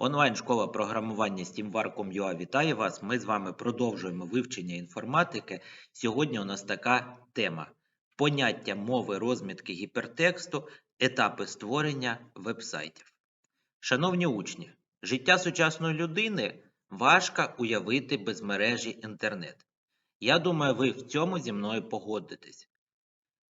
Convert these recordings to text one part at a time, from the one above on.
Онлайн-школа програмування SteamVar.com.ua вітає вас. Ми з вами продовжуємо вивчення інформатики. Сьогодні у нас така тема: поняття мови розмітки гіпертексту, етапи створення вебсайтів. Шановні учні, життя сучасної людини важко уявити без мережі інтернет. Я думаю, ви в цьому зі мною погодитесь.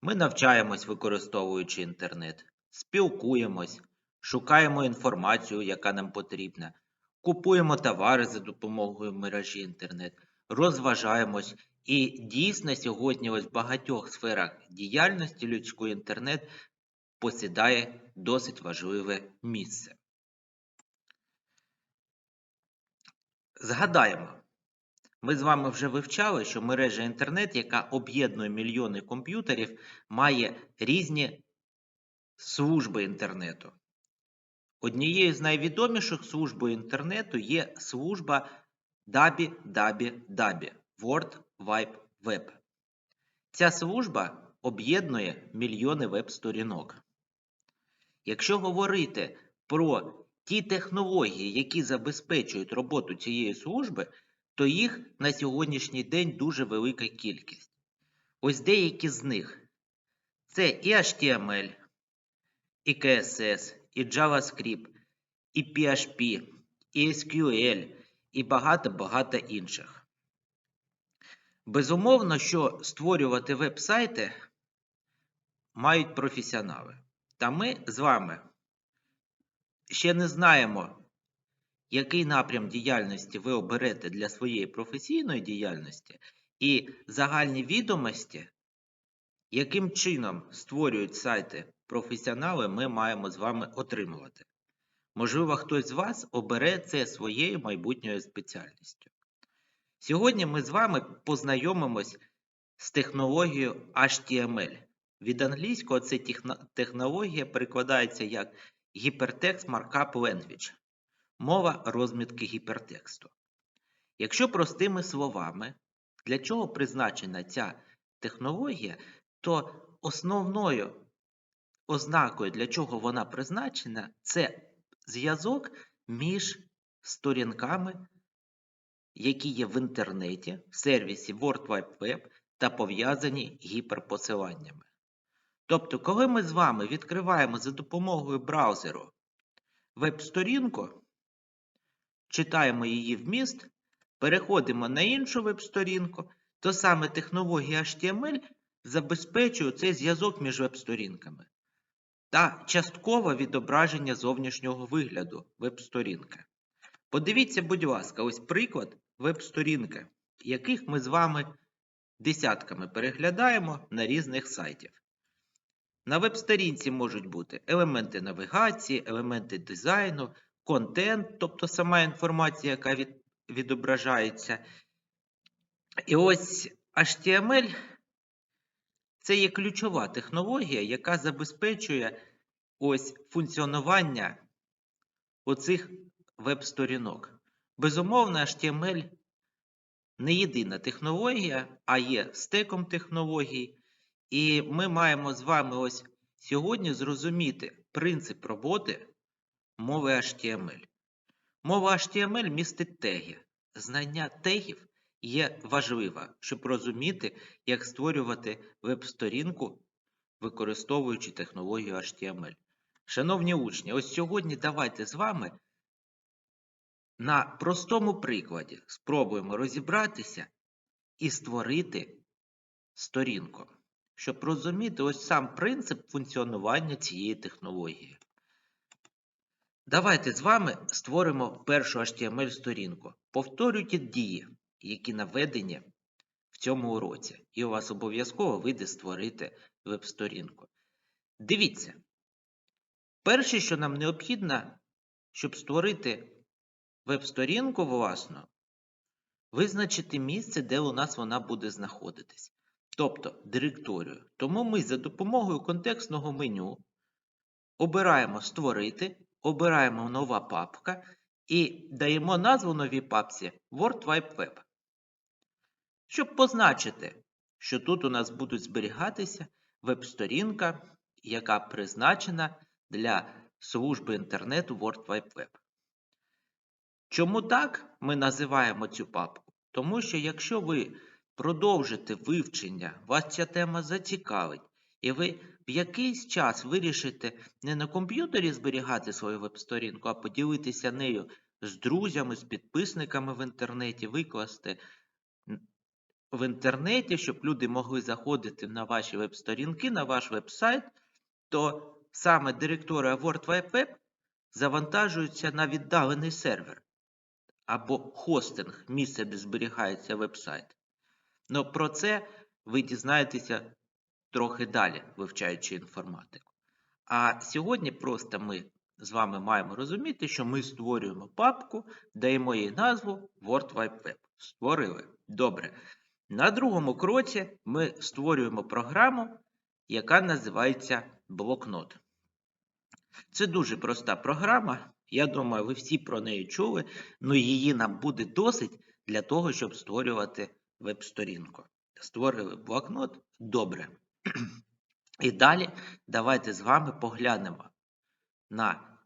Ми навчаємось, використовуючи інтернет, спілкуємось, шукаємо інформацію, яка нам потрібна, купуємо товари за допомогою мережі інтернет, розважаємось. І дійсно сьогодні ось в багатьох сферах діяльності людської інтернет посідає досить важливе місце. Згадаємо, ми з вами вже вивчали, що мережа інтернет, яка об'єднує мільйони комп'ютерів, має різні служби інтернету. Однією з найвідоміших служб інтернету є служба WWW World Wide Web. Ця служба об'єднує мільйони веб-сторінок. Якщо говорити про ті технології, які забезпечують роботу цієї служби, то їх на сьогоднішній день дуже велика кількість. Ось деякі з них це і HTML, і CSS, і JavaScript, і PHP, і SQL, і багато-багато інших. Безумовно, що створювати веб-сайти мають професіонали. Та ми з вами ще не знаємо, який напрям діяльності ви оберете для своєї професійної діяльності, і загальні відомості, яким чином створюють сайти професіонали, ми маємо з вами отримувати. Можливо, хтось з вас обере це своєю майбутньою спеціальністю. Сьогодні ми з вами познайомимось з технологією HTML. Від англійського це технологія перекладається як Hypertext Markup Language мова розмітки гіпертексту. Якщо простими словами, для чого призначена ця технологія, то основною ознакою, для чого вона призначена, це зв'язок між сторінками, які є в інтернеті, в сервісі World Wide Web та пов'язані гіперпосиланнями. Тобто, коли ми з вами відкриваємо за допомогою браузеру веб-сторінку, читаємо її вміст, переходимо на іншу веб-сторінку, то саме технологія HTML забезпечує цей зв'язок між веб-сторінками та часткове відображення зовнішнього вигляду веб-сторінки. Подивіться, будь ласка, ось приклад веб-сторінки, яких ми з вами десятками переглядаємо на різних сайтів. На веб-сторінці можуть бути елементи навігації, елементи дизайну, контент, тобто сама інформація, яка від, відображається. І ось HTML це є ключова технологія, яка забезпечує ось функціонування оцих веб-сторінок. Безумовно, HTML не єдина технологія, а є стеком технологій. І ми маємо з вами ось сьогодні зрозуміти принцип роботи мови HTML. Мова HTML містить теги. Знання тегів є важливе, щоб розуміти, як створювати веб-сторінку, використовуючи технологію HTML. Шановні учні, ось сьогодні давайте з вами на простому прикладі спробуємо розібратися і створити сторінку, щоб розуміти ось сам принцип функціонування цієї технології. Давайте з вами створимо першу HTML-сторінку. Повторюйте дії, які наведені в цьому уроці. І у вас обов'язково вийде створити веб-сторінку. Дивіться. Перше, що нам необхідно, щоб створити веб-сторінку власну, визначити місце, де у нас вона буде знаходитись. Тобто директорію. Тому ми за допомогою контекстного меню обираємо Створити обираємо нова папка і даємо назву новій папці World Wide Web. Щоб позначити, що тут у нас будуть зберігатися веб-сторінка, яка призначена для служби інтернету World Wide Web. Чому так ми називаємо цю папку? Тому що якщо ви продовжите вивчення, вас ця тема зацікавить, і ви в якийсь час вирішите не на комп'ютері зберігати свою веб-сторінку, а поділитися нею з друзями, з підписниками в інтернеті, викласти в інтернеті, щоб люди могли заходити на ваші веб-сторінки, на ваш веб-сайт, то саме директорія Web завантажується на віддалений сервер або хостинг, місце, де зберігається веб-сайт. Ну про це ви дізнаєтеся трохи далі, вивчаючи інформатику. А сьогодні просто ми з вами маємо розуміти, що ми створюємо папку, даємо їй назву World Wide Web. Створили. Добре. На другому кроці ми створюємо програму, яка називається блокнот. Це дуже проста програма. Я думаю, ви всі про неї чули, але її нам буде досить для того, щоб створювати веб-сторінку. Створили блокнот добре. І далі давайте з вами поглянемо на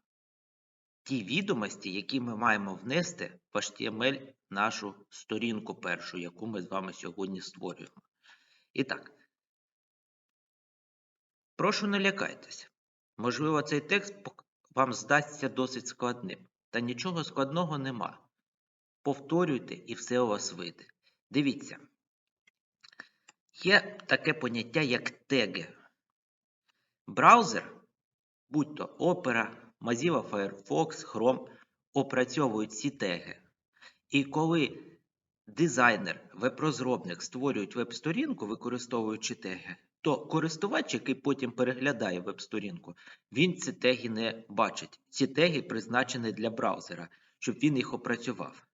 ті відомості, які ми маємо внести в HTML нашу сторінку першу, яку ми з вами сьогодні створюємо. І так, прошу не лякайтеся. Можливо, цей текст вам здасться досить складним, та нічого складного нема. Повторюйте і все у вас вийде. Дивіться, є таке поняття, як теги. Браузер, будь то Opera, Mozilla Firefox, Chrome, опрацьовують ці теги. І коли дизайнер, веб-розробник створюють веб-сторінку, використовуючи теги, то користувач, який потім переглядає веб-сторінку, він ці теги не бачить. Ці теги призначені для браузера, щоб він їх опрацював.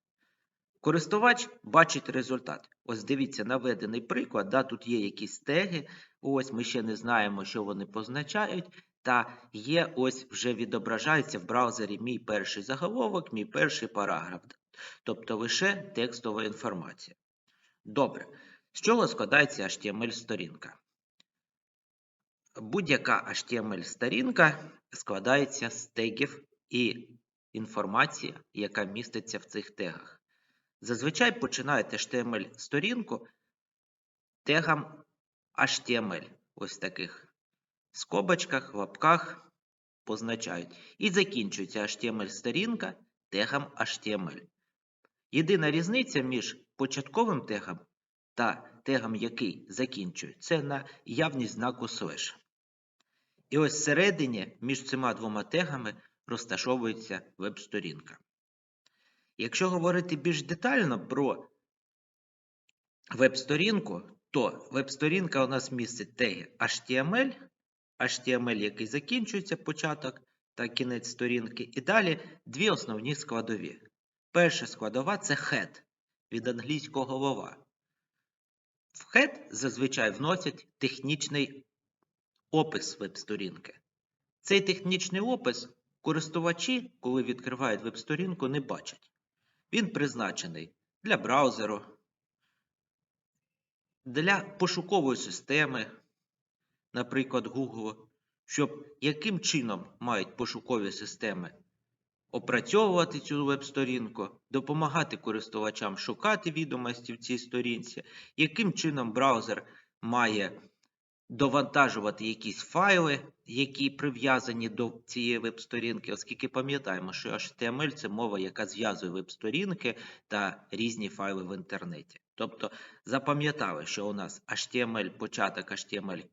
Користувач бачить результат. Ось дивіться, наведений приклад. Да, тут є якісь теги. Ось ми ще не знаємо, що вони позначають. Та є ось вже відображається в браузері мій перший заголовок, мій перший параграф. Тобто лише текстова інформація. Добре. З чого складається HTML-сторінка? Будь-яка HTML-сторінка складається з тегів і інформації, яка міститься в цих тегах. Зазвичай починаєте HTML-сторінку тегом HTML. Ось в таких скобочках, лапках позначають. І закінчується HTML-сторінка тегом HTML. Єдина різниця між початковим тегом та тегом, який закінчує, це наявність знаку слеш. І ось всередині між цими двома тегами розташовується веб-сторінка. Якщо говорити більш детально про веб-сторінку, то веб-сторінка у нас містить теги HTML, HTML, який закінчується початок та кінець сторінки, і далі дві основні складові. Перша складова це head від англійського голова. В head зазвичай вносять технічний опис веб-сторінки. Цей технічний опис користувачі, коли відкривають веб-сторінку, не бачать. Він призначений для браузеру, для пошукової системи, наприклад, Google, щоб яким чином мають пошукові системи опрацьовувати цю веб-сторінку, допомагати користувачам шукати відомості в цій сторінці, яким чином браузер має довантажувати якісь файли, які прив'язані до цієї веб-сторінки, оскільки пам'ятаємо, що HTML це мова, яка зв'язує веб-сторінки та різні файли в інтернеті. Тобто запам'ятали, що у нас HTML початок, HTML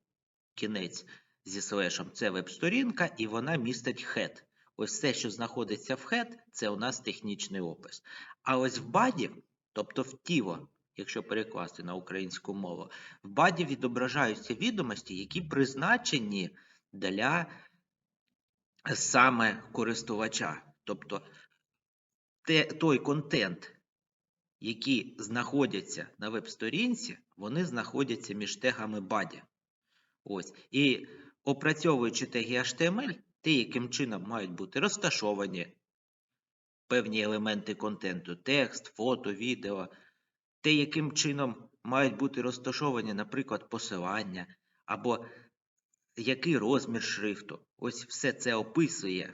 кінець зі слешем це веб-сторінка, і вона містить head. Ось все, що знаходиться в head, це у нас технічний опис. А ось в баді, тобто в тіло, якщо перекласти на українську мову, в баді відображаються відомості, які призначені для саме користувача. Тобто те, той контент, які знаходяться на веб-сторінці, вони знаходяться між тегами body. Ось. І опрацьовуючи теги HTML, те, яким чином мають бути розташовані певні елементи контенту, текст, фото, відео, те, яким чином мають бути розташовані, наприклад, посилання, або який розмір шрифту. Ось все це описує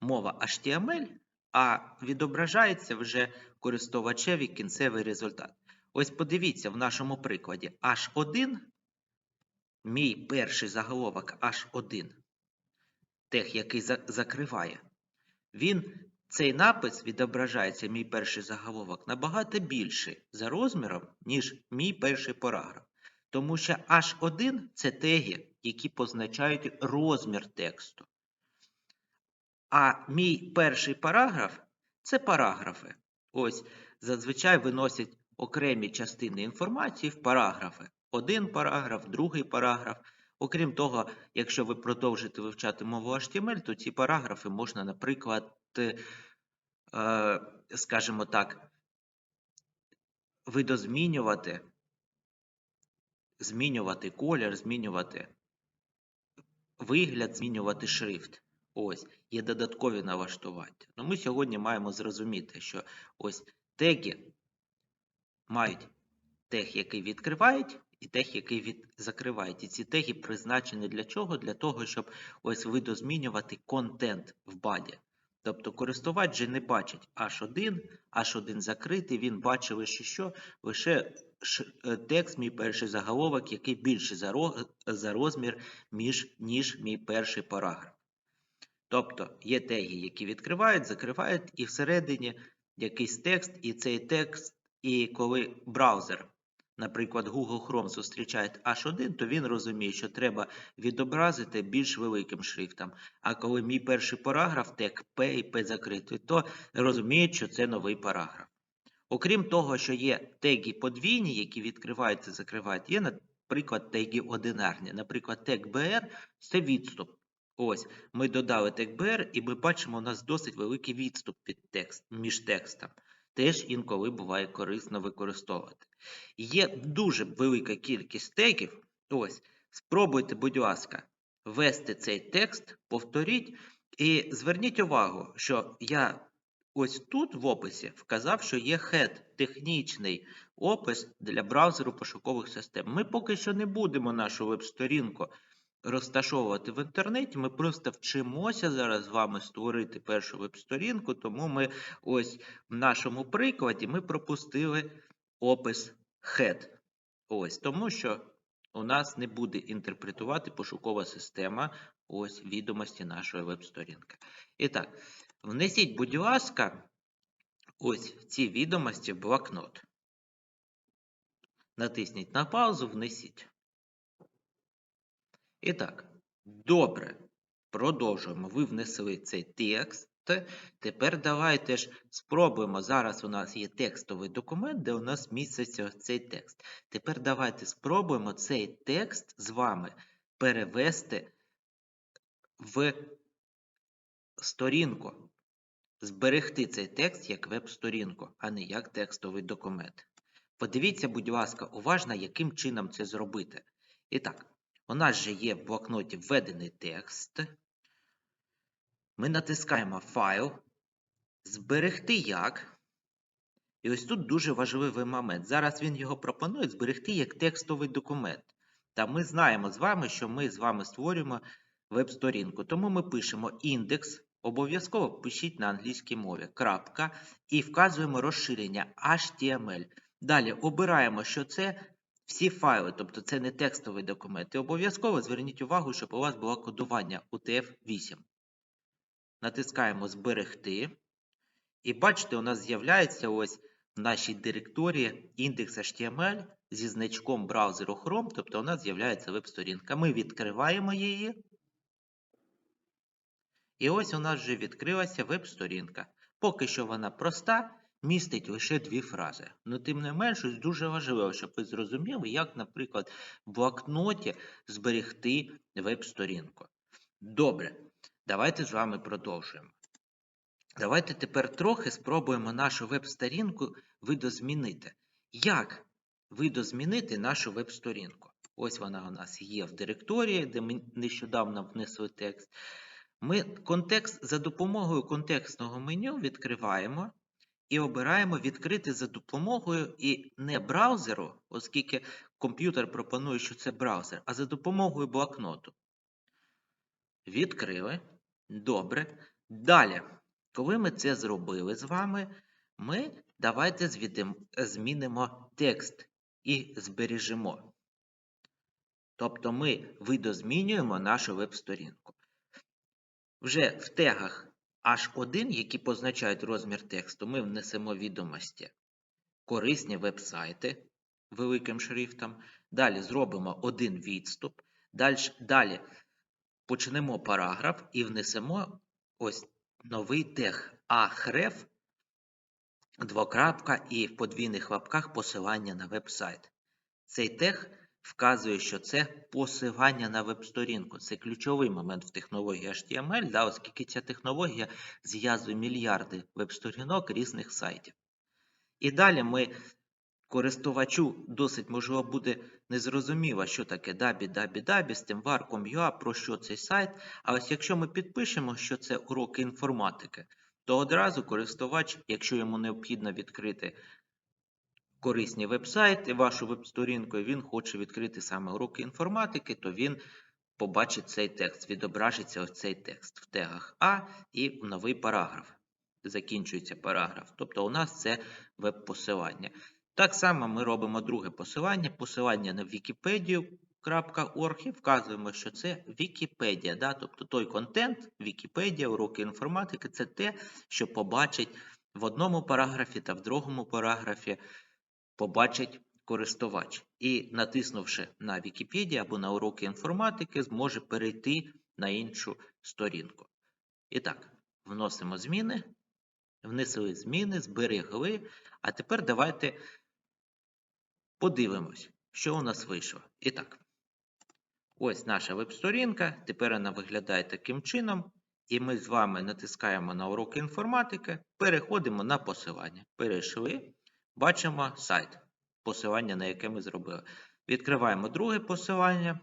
мова HTML, а відображається вже користувачеві кінцевий результат. Ось подивіться в нашому прикладі H1, мій перший заголовок H1, тех, який за- закриває, він, цей напис відображається, мій перший заголовок, набагато більший за розміром, ніж мій перший параграф. Тому що H1 це теги, які позначають розмір тексту. А мій перший параграф це параграфи. Ось зазвичай виносять окремі частини інформації в параграфи. Один параграф, другий параграф. Окрім того, якщо ви продовжите вивчати мову HTML, то ці параграфи можна, наприклад, е, скажімо так, видозмінювати, змінювати колір, змінювати вигляд, змінювати шрифт. Ось, є додаткові налаштування. Ну, ми сьогодні маємо зрозуміти, що ось теги мають тег, який відкривають, і тег, який від... закривають. І ці теги призначені для чого? Для того, щоб ось видозмінювати контент в баді. Тобто користувач же не бачить H1, H1 закритий, він бачить лише що? Лише е, текст, мій перший заголовок, який більший за розмір, між, ніж мій перший параграф. Тобто є теги, які відкривають, закривають, і всередині якийсь текст, і цей текст, і коли браузер, наприклад, Google Chrome зустрічає H1, то він розуміє, що треба відобразити більш великим шрифтом. А коли мій перший параграф, тег P і P закритий, то розуміють, що це новий параграф. Окрім того, що є теги подвійні, які відкриваються, закривають, є, наприклад, теги одинарні. Наприклад, тег BR – це відступ. Ось, ми додали тег BR, і ми бачимо, у нас досить великий відступ під текст, між текстом. Теж інколи буває корисно використовувати. Є дуже велика кількість тегів. Ось, спробуйте, будь ласка, ввести цей текст, повторіть, і зверніть увагу, що я ось тут в описі вказав, що є head, технічний опис для браузеру пошукових систем. Ми поки що не будемо нашу веб-сторінку розташовувати в інтернеті. Ми просто вчимося зараз з вами створити першу веб-сторінку, тому ми ось в нашому прикладі ми пропустили опис head. Ось, тому що у нас не буде інтерпретувати пошукова система ось відомості нашої веб-сторінки. І так, внесіть, будь ласка, ось ці відомості в блокнот. Натисніть на паузу, внесіть. І так, добре. Продовжуємо. Ви внесли цей текст. Тепер давайте ж спробуємо. Зараз у нас є текстовий документ, де у нас міститься цей текст. Тепер давайте спробуємо цей текст з вами перевести в сторінку. Зберегти цей текст як веб-сторінку, а не як текстовий документ. Подивіться, будь ласка, уважно, яким чином це зробити. І так, у нас же є в блокноті введений текст. Ми натискаємо файл, зберегти як. І ось тут дуже важливий момент. Зараз він його пропонує зберегти як текстовий документ. Та ми знаємо з вами, що ми з вами створюємо веб-сторінку. Тому ми пишемо індекс, обов'язково пишіть на англійській мові, крапка, і вказуємо розширення HTML. Далі обираємо, що це всі файли, тобто це не текстовий документ. І обов'язково зверніть увагу, щоб у вас було кодування UTF-8. Натискаємо Зберегти. І бачите, у нас з'являється ось в нашій директорії індекс HTML зі значком браузеру Chrome, тобто у нас з'являється веб-сторінка. Ми відкриваємо її. І ось у нас вже відкрилася веб-сторінка. Поки що вона проста, містить лише дві фрази. Ну, тим не менш, дуже важливо, щоб ви зрозуміли, як, наприклад, в блокноті зберегти веб-сторінку. Добре, давайте з вами продовжуємо. Давайте тепер трохи спробуємо нашу веб-сторінку видозмінити. Як видозмінити нашу веб-сторінку? Ось вона у нас є в директорії, де ми нещодавно внесли текст. Ми контекст за допомогою контекстного меню відкриваємо і обираємо відкрити за допомогою і не браузеру, оскільки комп'ютер пропонує, що це браузер, а за допомогою блокноту. Відкрили. Добре. Далі Коли ми це зробили з вами, ми давайте змінимо текст і збережемо. Тобто ми видозмінюємо нашу веб-сторінку. Вже в тегах H1, які позначають розмір тексту, ми внесемо відомості корисні веб-сайти великим шрифтом. Далі зробимо один відступ. Далі, далі почнемо параграф і внесемо ось новий тег Ahref, двокрапка і в подвійних лапках посилання на веб-сайт. Цей тег вказує, що це посилання на веб-сторінку. Це ключовий момент в технології HTML, да, оскільки ця технологія зв'язує мільярди веб-сторінок різних сайтів. І далі ми користувачу досить можливо буде незрозуміло, що таке дабі-дабі-дабі з тим варком UA, про що цей сайт. А ось якщо ми підпишемо, що це уроки інформатики, то одразу користувач, якщо йому необхідно відкрити корисні веб-сайти, вашу веб-сторінку, і він хоче відкрити саме уроки інформатики, то він побачить цей текст, відображиться ось цей текст в тегах А і в новий параграф. Закінчується параграф. Тобто у нас це веб-посилання. Так само ми робимо друге посилання, посилання на wikipedia.org і вказуємо, що це Вікіпедія. Да? Тобто той контент, Вікіпедія, уроки інформатики це те, що побачить в одному параграфі та в другому параграфі побачить користувач. І натиснувши на Вікіпедію або на уроки інформатики, зможе перейти на іншу сторінку. І так, вносимо зміни, внесли зміни, зберегли. А тепер давайте подивимось, що у нас вийшло. І так, ось наша веб-сторінка. Тепер вона виглядає таким чином. І ми з вами натискаємо на уроки інформатики, переходимо на посилання. Перейшли, бачимо сайт, посилання, на яке ми зробили. Відкриваємо друге посилання.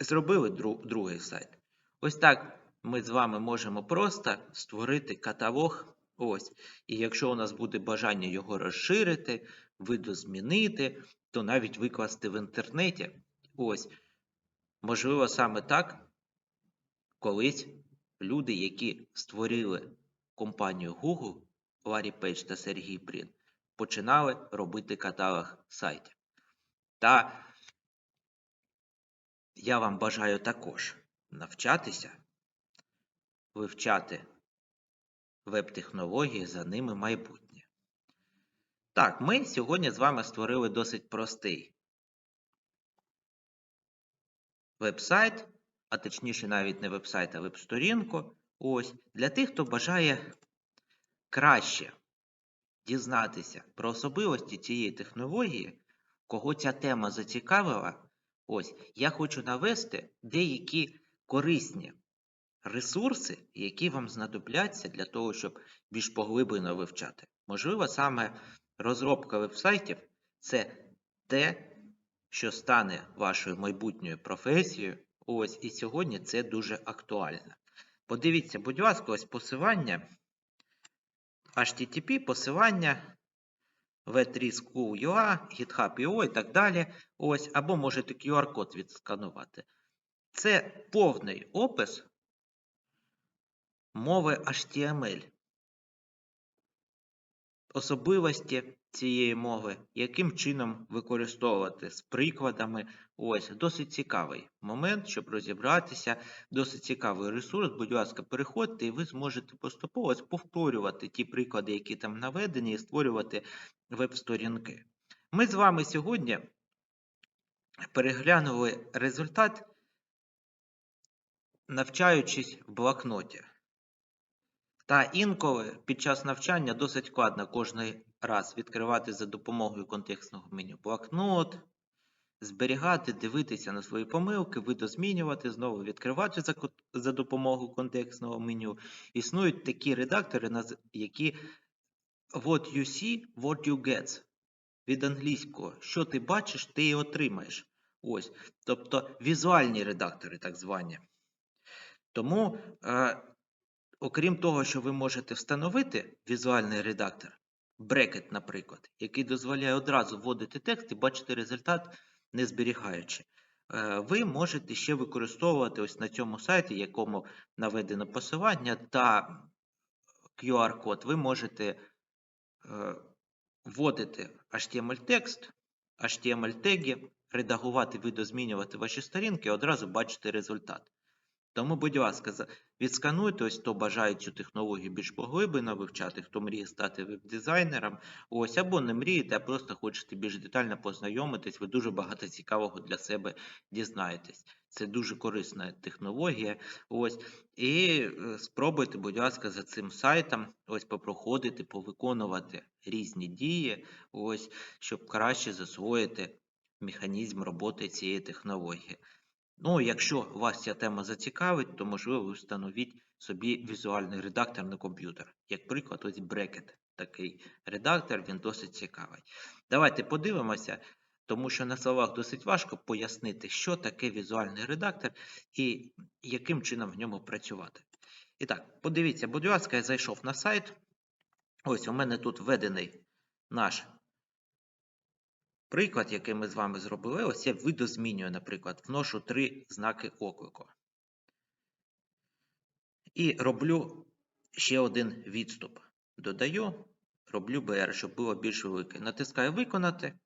Зробили дру- другий сайт. Ось так ми з вами можемо просто створити каталог. Ось. І якщо у нас буде бажання його розширити, видозмінити, то навіть викласти в інтернеті. Ось. Можливо, саме так колись люди, які створили компанію Google, Ларі Пейдж та Сергій Брін, починали робити каталог сайтів. Та я вам бажаю також навчатися, вивчати веб-технології, за ними майбутнє. Так, ми сьогодні з вами створили досить простий веб-сайт, а точніше навіть не веб-сайт, а веб-сторінку. Ось для тих, хто бажає краще дізнатися про особливості цієї технології, кого ця тема зацікавила. Ось я хочу навести деякі корисні ресурси, які вам знадобляться для того, щоб більш поглиблено вивчати. Можливо, саме розробка веб-сайтів це те, що стане вашою майбутньою професією. Ось і сьогодні це дуже актуально. Подивіться, будь ласка, ось посилання HTTP, посилання v3 School.ua, GitHub.io і так далі. Ось, або можете QR-код відсканувати. Це повний опис мови HTML. Особливості цієї мови, яким чином використовувати з прикладами. Ось, досить цікавий момент, щоб розібратися. Досить цікавий ресурс. Будь ласка, переходьте, і ви зможете поступово повторювати ті приклади, які там наведені, і створювати веб-сторінки. Ми з вами сьогодні переглянули результат, навчаючись в блокноті. Та інколи під час навчання досить складно кожен раз відкривати за допомогою контекстного меню блокнот, зберігати, дивитися на свої помилки, видозмінювати, знову відкривати за, за допомогою контекстного меню. Існують такі редактори, які what you see, what you get. Від англійського, що ти бачиш, ти і отримаєш. Ось. Тобто візуальні редактори, так звані. Тому, е, окрім того, що ви можете встановити візуальний редактор, брекет, наприклад, який дозволяє одразу вводити текст і бачити результат, не зберігаючи. е, ви можете ще використовувати ось на цьому сайті, якому наведено посилання та QR-код, ви можете е, вводити HTML-текст, HTML-теги, редагувати, видозмінювати ваші сторінки і одразу бачите результат. Тому, будь ласка, відскануйте, ось хто бажає цю технологію більш поглиблено вивчати, хто мріє стати веб-дизайнером, ось або не мрієте, а просто хочете більш детально познайомитись, ви дуже багато цікавого для себе дізнаєтесь. Це дуже корисна технологія. Ось і е, спробуйте, будь ласка, за цим сайтом ось попроходити, повиконувати різні дії, ось щоб краще засвоїти механізм роботи цієї технології. Ну, якщо вас ця тема зацікавить, то можливо ви встановіть собі візуальний редактор на комп'ютер. Як приклад, ось Bracket. Такий редактор, він досить цікавий. Давайте подивимося, тому що на словах досить важко пояснити, що таке візуальний редактор і яким чином в ньому працювати. І так, подивіться, будь ласка, я зайшов на сайт. Ось у мене тут введений наш Приклад, який ми з вами зробили, ось я видозмінюю, наприклад, вношу три знаки оклику. І роблю ще один відступ. Додаю, роблю BR, щоб було більш велике. Натискаю Виконати.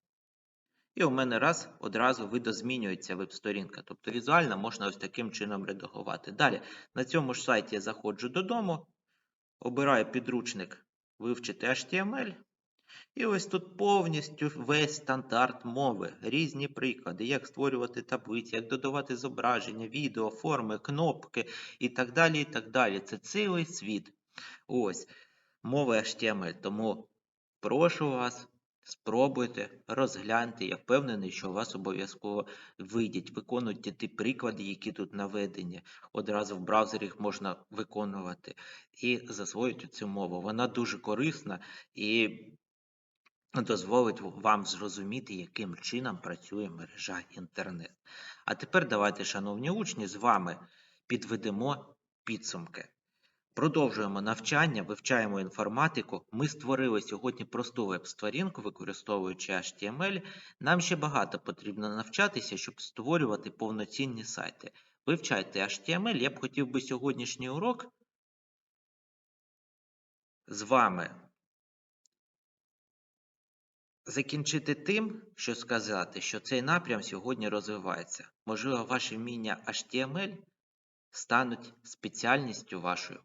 І у мене раз одразу видозмінюється веб-сторінка. Тобто візуально можна ось таким чином редагувати. Далі, на цьому ж сайті я заходжу додому, обираю підручник вивчити HTML. І ось тут повністю весь стандарт мови, різні приклади, як створювати таблиці, як додавати зображення, відео, форми, кнопки і так далі. і так далі. Це цілий світ. Ось мови HTML. Тому прошу вас, спробуйте, розгляньте. Я впевнений, що у вас обов'язково вийдіть. Виконуйте ті приклади, які тут наведені. Одразу в браузері їх можна виконувати і засвоїти цю мову. Вона дуже корисна і дозволить вам зрозуміти, яким чином працює мережа інтернет. А тепер давайте, шановні учні, з вами підведемо підсумки. Продовжуємо навчання, вивчаємо інформатику. Ми створили сьогодні просту веб-сторінку, використовуючи HTML. Нам ще багато потрібно навчатися, щоб створювати повноцінні сайти. Вивчайте HTML. Я б хотів би сьогоднішній урок з вами закінчити тим, що сказати, що цей напрям сьогодні розвивається. Можливо, ваші вміння HTML стануть спеціальністю вашою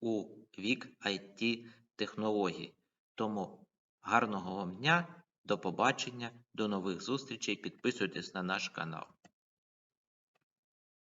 у вік IT технологій. Тому гарного вам дня, до побачення, до нових зустрічей. Підписуйтесь на наш канал.